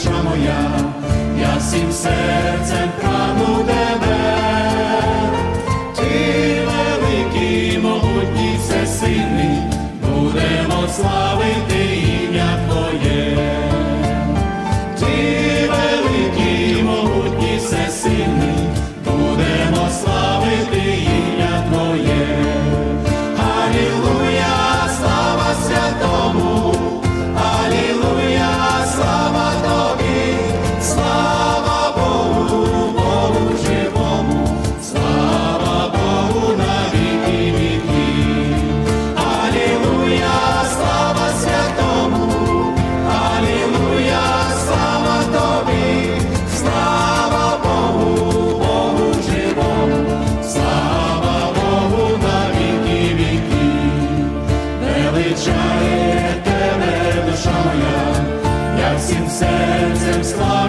душа моя, я всім серцем прагну тебе, ти великий, могутній, всесильний, будемо славити. sercem sław.